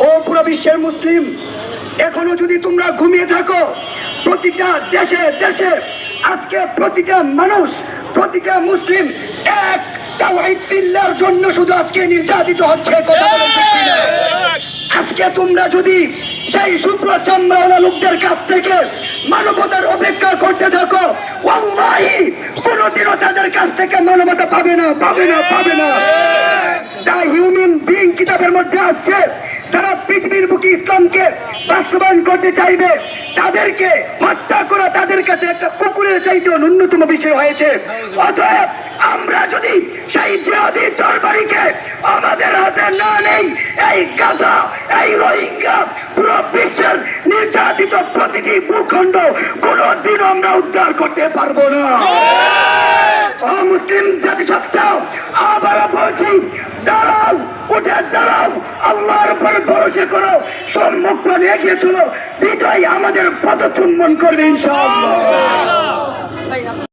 ও পুরো বিশ্বের মুসলিম এখনও যদি তোমরা ঘুমিয়ে থাকো প্রতিটা দেশে দেশে আজকে প্রতিটা মানুষ প্রতিটা মুসলিম এক ফিল্লার জন্য শুধু আজকে নির্যাতিত হচ্ছে কথা বলেন আজকে তোমরা যদি সেই শুক্র চামড়াওয়ালা লোকদের কাছ থেকে মানবতার অপেক্ষা করতে থাকো ওয়াল্লাহি কোনোদিনও তাদের কাছ থেকে মানবতা পাবে না পাবে না পাবে না। দ্য হিউম্যান বিং কিতাবের মধ্যে আসছে। যারা পৃথিবীর বুকে ইসলামকে বাস্তবায়ন করতে চাইবে, তাদেরকে হত্যা করা তাদের কাছে একটা কুকুরের চাইতেও ন্যূনতম বিষয় হয়েছে। অতএব আমরা যদি সেই জিহাদি তরবারিকে আমাদের হাতে না নেই, এই গাজা, এই রোহিঙ্গা, পুরো বিশ্বের নির্যাতিত প্রতিটি ভূখণ্ড কোনোদিন আমরা উদ্ধার করতে পারব না। ও মুসলিম জাতিসত্তা আবার বলছি দাঁড়াও উঠে দাঁড়াও, আল্লাহর উপর ভরসা করো, সম্মুখ প্রাণে এগিয়ে চলো, বিজয় আমাদের পথ চুম্বন করবে, ইনশাআল্লাহ।